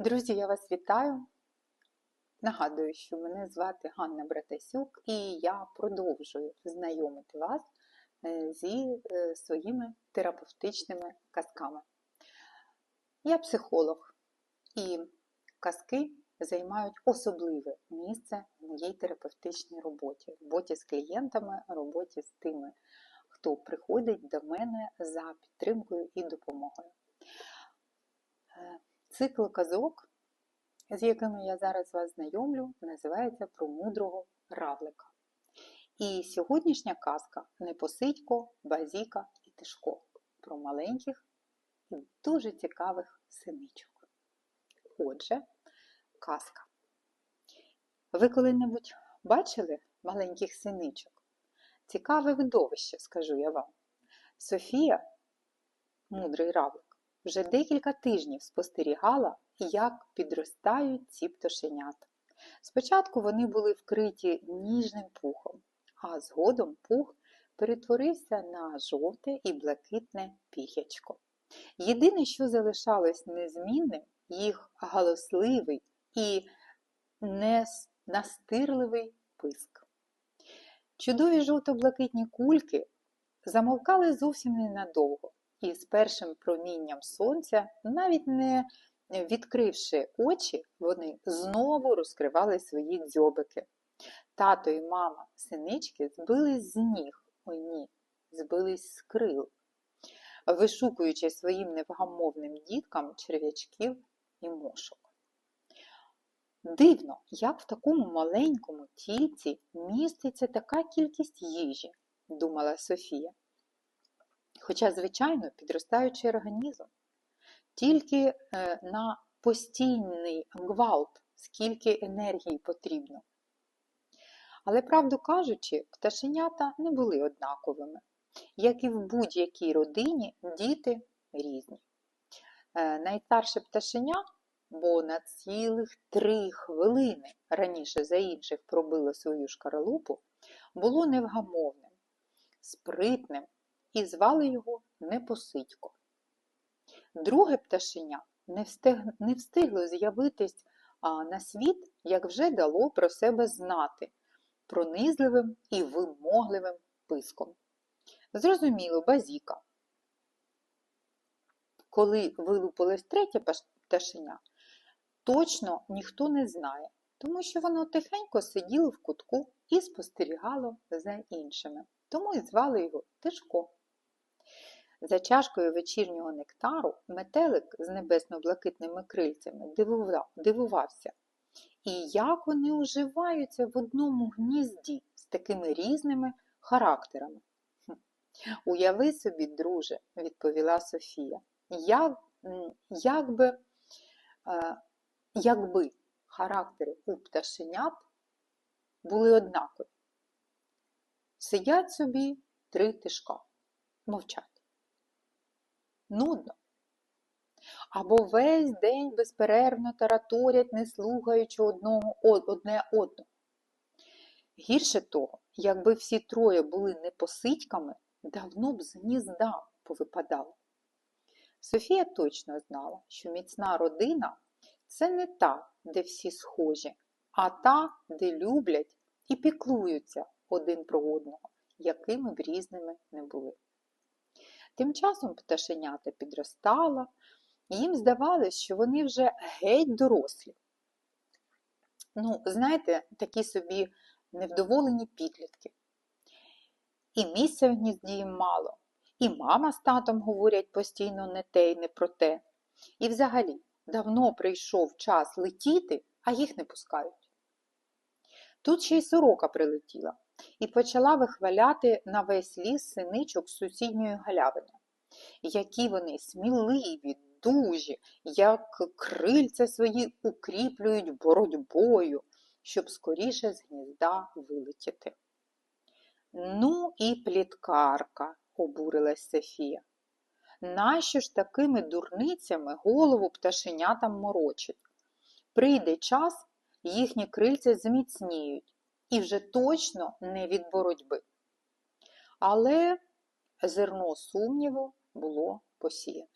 Друзі, я вас вітаю. Нагадую, що мене звати Ганна Братасюк, і я продовжую знайомити вас е, зі е, своїми терапевтичними казками. Я психолог, і казки займають особливе місце в моїй терапевтичній роботі, роботі з клієнтами, роботі з тими, хто приходить до мене за підтримкою і допомогою. Цикл казок, з якими я зараз вас знайомлю, називається Про мудрого равлика. І сьогоднішня казка Непосидько, Базіка і Тишко про маленьких і дуже цікавих синичок. Отже, казка. Ви коли-небудь бачили маленьких синичок? Цікаве видовище, скажу я вам. Софія, мудрий равлик, вже декілька тижнів спостерігала, як підростають ці пташенята. Спочатку вони були вкриті ніжним пухом, а згодом пух перетворився на жовте і блакитне пір'ячко. Єдине, що залишалось незмінним, їх галосливий і настирливий писк. Чудові жовто-блакитні кульки замовкали зовсім ненадовго, і з першим промінням сонця, навіть не відкривши очі, вони знову розкривали свої дзьобики. Тато і мама синички збились з ніг, ой ні, збились з крил, вишукуючи своїм невгамовним діткам черв'ячків і мошок. Дивно, як в такому маленькому тільці міститься така кількість їжі, думала Софія. Хоча, звичайно, підростаючий організм. Тільки е, на постійний гвалт, скільки енергії потрібно. Але, правду кажучи, пташенята не були однаковими. Як і в будь-якій родині, діти різні. Е, найстарше пташеня, бо на цілих три хвилини раніше за інших пробило свою шкаралупу, було невгамовним, спритним і звали його Непосидько. Друге пташеня не, встиг... не встигло з'явитись на світ, як вже дало про себе знати пронизливим і вимогливим писком. Зрозуміло, базіка. Коли вилупилось третє пташеня, точно ніхто не знає, тому що воно тихенько сиділо в кутку і спостерігало за іншими. Тому і звали його Тишко. За чашкою вечірнього нектару метелик з небесно-блакитними крильцями дивувався. І як вони уживаються в одному гнізді з такими різними характерами. Уяви собі, друже, відповіла Софія, як, як би, е, якби характери у пташенят були однакові. Сидять собі три тишка, мовчать нудно. Або весь день безперервно тараторять, не слухаючи одного, одне одного. Гірше того, якби всі троє були непосидьками, давно б з гнізда повипадало. Софія точно знала, що міцна родина це не та, де всі схожі, а та, де люблять і піклуються один про одного, якими б різними не були. Тим часом пташенята підростала, і їм здавалось, що вони вже геть дорослі. Ну, знаєте, такі собі невдоволені підлітки. І місця в гнізді їм мало, і мама з татом говорять постійно не те й не про те. І взагалі давно прийшов час летіти, а їх не пускають. Тут ще й сорока прилетіла і почала вихваляти на весь ліс синичок сусідньої галявини. Які вони сміливі, дужі, як крильця свої укріплюють боротьбою, щоб скоріше з гнізда вилетіти. Ну і пліткарка, обурилась Софія. Нащо ж такими дурницями голову пташенятам морочить? Прийде час, їхні крильця зміцніють, і вже точно не від боротьби. Але зерно сумніву було посіяне.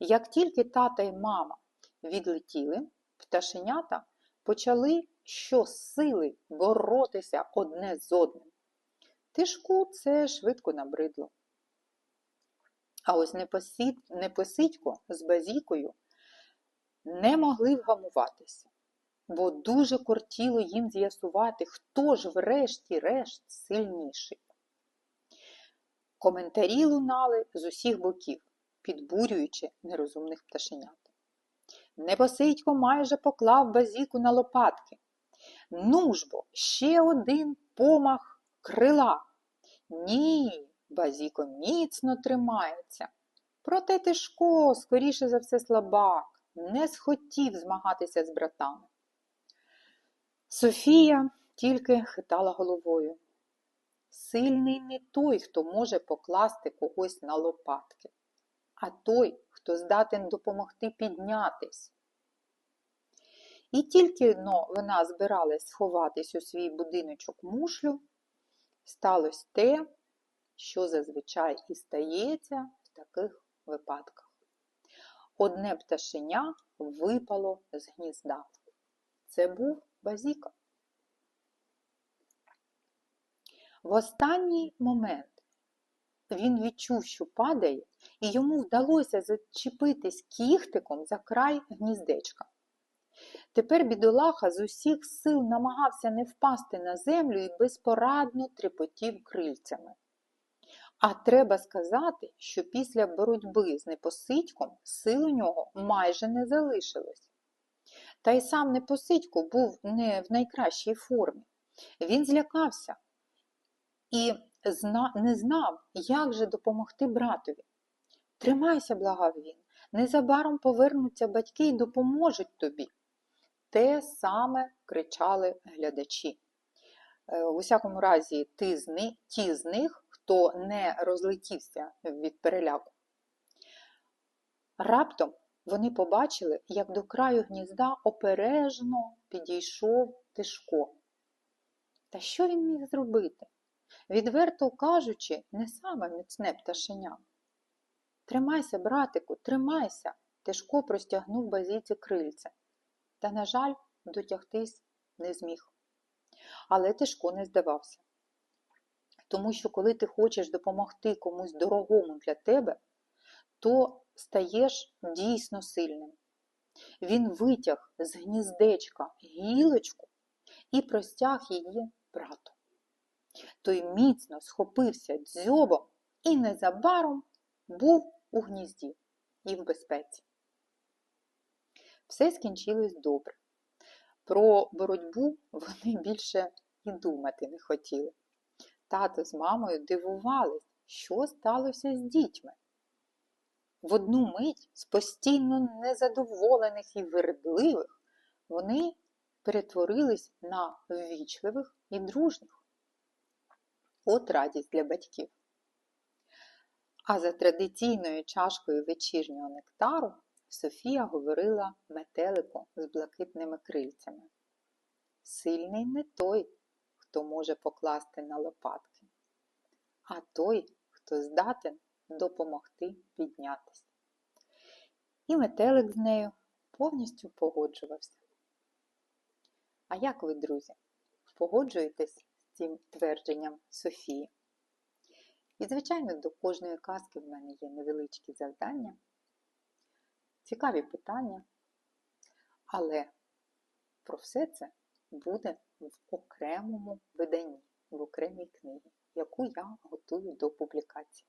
Як тільки тата й мама відлетіли, пташенята почали щосили боротися одне з одним. Тишку це швидко набридло. А ось непосід, непосидько з базікою не могли вгамуватися, бо дуже кортіло їм з'ясувати, хто ж врешті-решт сильніший. Коментарі лунали з усіх боків, підбурюючи нерозумних пташенят. Непосидько майже поклав базіку на лопатки. Ну ж бо, ще один помах крила. Ні, базіко міцно тримається. Проте Тишко, скоріше за все, слабак, не схотів змагатися з братами. Софія тільки хитала головою. Сильний не той, хто може покласти когось на лопатки, а той, хто здатен допомогти піднятись. І тільки но вона збиралась сховатись у свій будиночок мушлю, сталося те, що зазвичай і стається в таких випадках. Одне пташеня випало з гнізда. Це був базіка. В останній момент він відчув, що падає, і йому вдалося зачепитись кіхтиком за край гніздечка. Тепер бідолаха з усіх сил намагався не впасти на землю і безпорадно трепотів крильцями. А треба сказати, що після боротьби з непосидьком сил у нього майже не залишилось. Та й сам непосидько був не в найкращій формі. Він злякався і не знав, як же допомогти братові. Тримайся, благав він, незабаром повернуться батьки і допоможуть тобі. Те саме кричали глядачі. Е, у всякому разі, ті з них, ті з них, хто не розлетівся від переляку. Раптом вони побачили, як до краю гнізда опережно підійшов Тишко. Та що він міг зробити? Відверто кажучи, не саме міцне пташеня. Тримайся, братику, тримайся, Тишко простягнув базіці крильця. Та, на жаль, дотягтись не зміг. Але Тишко не здавався. Тому що, коли ти хочеш допомогти комусь дорогому для тебе, то стаєш дійсно сильним. Він витяг з гніздечка гілочку і простяг її брату. Той міцно схопився дзьобом і незабаром був у гнізді і в безпеці. Все скінчилось добре. Про боротьбу вони більше і думати не хотіли. Тато з мамою дивувались, що сталося з дітьми. В одну мить з постійно незадоволених і вередливих вони перетворились на ввічливих і дружніх. От радість для батьків. А за традиційною чашкою вечірнього нектару Софія говорила метелику з блакитними крильцями. Сильний не той, хто може покласти на лопатки, а той, хто здатен допомогти піднятися. І метелик з нею повністю погоджувався. А як ви, друзі, погоджуєтесь з цим твердженням Софії? І, звичайно, до кожної казки в мене є невеличкі завдання, цікаві питання, але про все це буде в окремому виданні, в окремій книгі, яку я готую до публікації.